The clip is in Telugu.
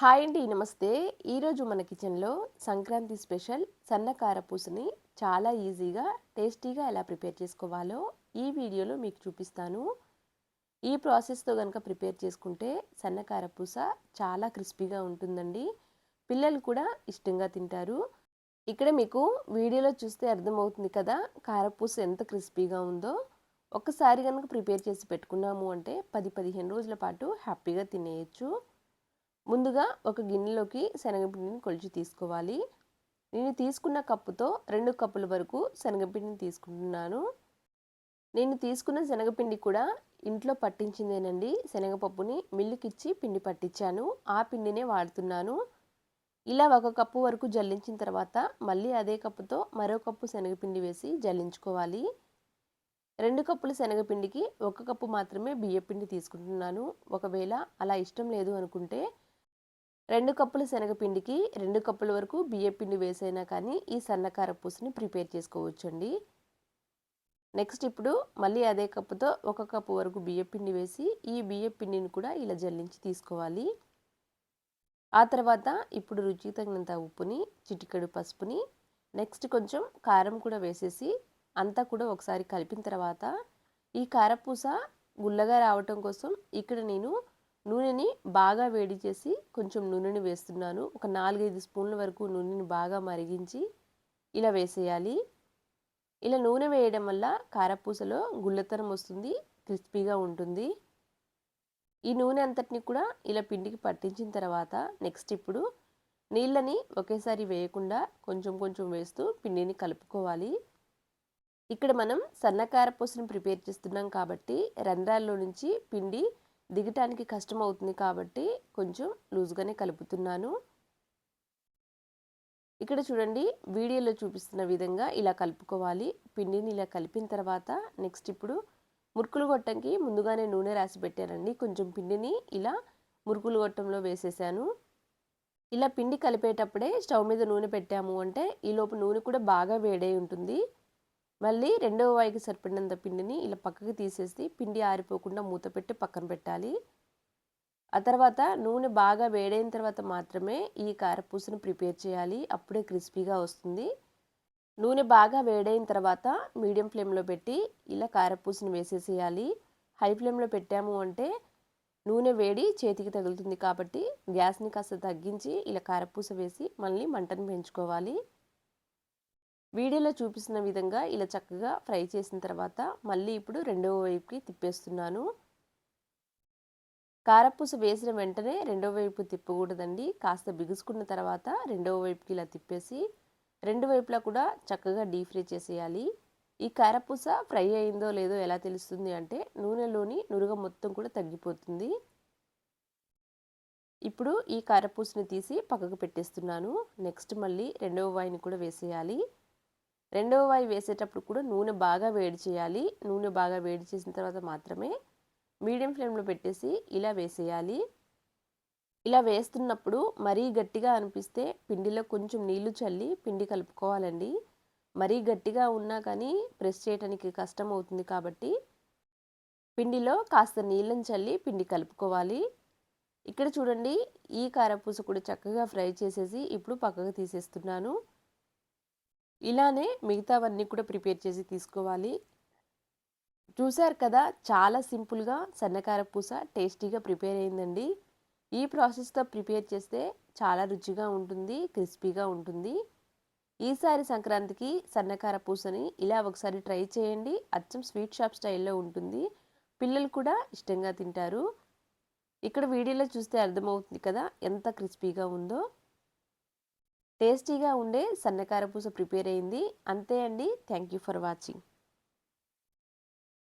హాయ్ అండి నమస్తే. ఈరోజు మన కిచెన్లో సంక్రాంతి స్పెషల్ సన్న కారపూసని చాలా ఈజీగా టేస్టీగా ఎలా ప్రిపేర్ చేసుకోవాలో ఈ వీడియోలో మీకు చూపిస్తాను. ఈ ప్రాసెస్తో కనుక ప్రిపేర్ చేసుకుంటే సన్న కారపూస చాలా క్రిస్పీగా ఉంటుందండి. పిల్లలు కూడా ఇష్టంగా తింటారు. ఇక్కడ మీకు వీడియోలో చూస్తే అర్థమవుతుంది కదా కారపూస ఎంత క్రిస్పీగా ఉందో. ఒకసారి కనుక ప్రిపేర్ చేసి పెట్టుకున్నాము అంటే పది పదిహేను రోజుల పాటు హ్యాపీగా తినేయచ్చు. ముందుగా ఒక గిన్నెలోకి శనగపిండిని కొలిచి తీసుకోవాలి. నేను తీసుకున్న కప్పుతో రెండు కప్పుల వరకు శనగపిండిని తీసుకుంటున్నాను. నేను తీసుకున్న శనగపిండి కూడా ఇంట్లో పట్టించిందేనండి. శనగపప్పుని మిల్లుకిచ్చి పిండి పట్టించాను. ఆ పిండినే వాడుతున్నాను. ఇలా ఒక కప్పు వరకు జల్లించిన తర్వాత మళ్ళీ అదే కప్పుతో మరో కప్పు శనగపిండి వేసి జల్లించుకోవాలి. రెండు కప్పుల శనగపిండికి ఒక కప్పు మాత్రమే బియ్యపిండి తీసుకుంటున్నాను. ఒకవేళ అలా ఇష్టం లేదు అనుకుంటే రెండు కప్పుల శనగపిండికి రెండు కప్పుల వరకు బియ్యపిండి వేసైనా కానీ ఈ సన్నకార పూసని ప్రిపేర్ చేసుకోవచ్చండి. నెక్స్ట్ ఇప్పుడు మళ్ళీ అదే కప్పుతో ఒక కప్పు వరకు బియ్యపిండి వేసి ఈ బియ్యపిండిని కూడా ఇలా జల్లించి తీసుకోవాలి. ఆ తర్వాత ఇప్పుడు రుచికి తగినంత ఉప్పుని చిటికెడు పసుపుని నెక్స్ట్ కొంచెం కారం కూడా వేసేసి అంతా కూడా ఒకసారి కలిపిన తర్వాత ఈ కారపూస గుల్లగా రావటం కోసం ఇక్కడ నేను నూనెని బాగా వేడి చేసి కొంచెం నూనెని వేస్తున్నాను. ఒక నాలుగైదు స్పూన్ల వరకు నూనెని బాగా మరిగించి ఇలా వేసేయాలి. ఇలా నూనె వేయడం వల్ల కారపూసలో గుల్లతనం వస్తుంది క్రిస్పీగా ఉంటుంది. ఈ నూనె అంతటిని కూడా ఇలా పిండికి పట్టించిన తర్వాత నెక్స్ట్ ఇప్పుడు నీళ్ళని ఒకేసారి వేయకుండా కొంచెం కొంచెం వేస్తూ పిండిని కలుపుకోవాలి. ఇక్కడ మనం సన్నకారపూసను ప్రిపేర్ చేస్తున్నాం కాబట్టి రంధ్రాల్లో నుంచి పిండి దిగటానికి కష్టం అవుతుంది కాబట్టి కొంచెం లూజ్గానే కలుపుతున్నాను. ఇక్కడ చూడండి వీడియోలో చూపిస్తున్న విధంగా ఇలా కలుపుకోవాలి. పిండిని ఇలా కలిపిన తర్వాత నెక్స్ట్ ఇప్పుడు మురుకులు గొట్టంకి ముందుగానే నూనె రాసి పెట్టానండి. కొంచెం పిండిని ఇలా మురుకులు గొట్టంలో వేసేసాను. ఇలా పిండి కలిపేటప్పుడే స్టవ్ మీద నూనె పెట్టాము అంటే ఈలోపు నూనె కూడా బాగా వేడై ఉంటుంది. మళ్ళీ రెండవ వాయికి సరిపడినంత పిండిని ఇలా పక్కకి తీసేసి పిండి ఆరిపోకుండా మూత పెట్టి పక్కన పెట్టాలి. ఆ తర్వాత నూనె బాగా వేడైన తర్వాత మాత్రమే ఈ కారపూసను ప్రిపేర్ చేయాలి. అప్పుడే క్రిస్పీగా వస్తుంది. నూనె బాగా వేడైన తర్వాత మీడియం ఫ్లేమ్లో పెట్టి ఇలా కారపూసను వేసేసేయాలి. హై ఫ్లేమ్లో పెట్టాము అంటే నూనె వేడి చేతికి తగులుతుంది కాబట్టి గ్యాస్ని కాస్త తగ్గించి ఇలా కారపూస వేసి మళ్ళీ మంటను పెంచుకోవాలి. వీడియోలో చూపిస్తున్న విధంగా ఇలా చక్కగా ఫ్రై చేసిన తర్వాత మళ్ళీ ఇప్పుడు రెండవ వైపుకి తిప్పేస్తున్నాను. కారపూస వేసిన వెంటనే రెండవ వైపు తిప్పకూడదండి. కాస్త బిగుసుకున్న తర్వాత రెండవ వైపుకి ఇలా తిప్పేసి రెండు వైపులా కూడా చక్కగా డీప్ ఫ్రై చేసేయాలి. ఈ కారపూస ఫ్రై అయిందో లేదో ఎలా తెలుస్తుంది అంటే నూనెలోని నురుగ మొత్తం కూడా తగ్గిపోతుంది. ఇప్పుడు ఈ కారపూసని తీసి పక్కకు పెట్టేస్తున్నాను. నెక్స్ట్ మళ్ళీ రెండవ వాయిని కూడా వేసేయాలి. రెండవ వాయి వేసేటప్పుడు కూడా నూనె బాగా వేడి చేయాలి. నూనె బాగా వేడి చేసిన తర్వాత మాత్రమే మీడియం ఫ్లేమ్లో పెట్టేసి ఇలా వేసేయాలి. ఇలా వేస్తున్నప్పుడు మరీ గట్టిగా అనిపిస్తే పిండిలో కొంచెం నీళ్ళు చల్లి పిండి కలుపుకోవాలండి. మరీ గట్టిగా ఉన్నా కానీ ప్రెస్ చేయడానికి కష్టం అవుతుంది కాబట్టి పిండిలో కాస్త నీళ్ళని చల్లి పిండి కలుపుకోవాలి. ఇక్కడ చూడండి ఈ కారపూస కూడా చక్కగా ఫ్రై చేసేసి ఇప్పుడు పక్కకు తీసేస్తున్నాను. ఇలానే మిగతావన్నీ కూడా ప్రిపేర్ చేసి తీసుకోవాలి. చూశారు కదా చాలా సింపుల్గా సన్నకార పూస టేస్టీగా ప్రిపేర్ అయిందండి. ఈ ప్రాసెస్తో ప్రిపేర్ చేస్తే చాలా రుచిగా ఉంటుంది క్రిస్పీగా ఉంటుంది. ఈసారి సంక్రాంతికి సన్నకార పూసని ఇలా ఒకసారి ట్రై చేయండి. అచ్చం స్వీట్ షాప్ స్టైల్లో ఉంటుంది. పిల్లలు కూడా ఇష్టంగా తింటారు. ఇక్కడ వీడియోలో చూస్తే అర్థమవుతుంది కదా ఎంత క్రిస్పీగా ఉందో. టేస్టీగా ఉండే సన్నకార పూస ప్రిపేర్ అయింది. అంతే అండి. Thank you for watching.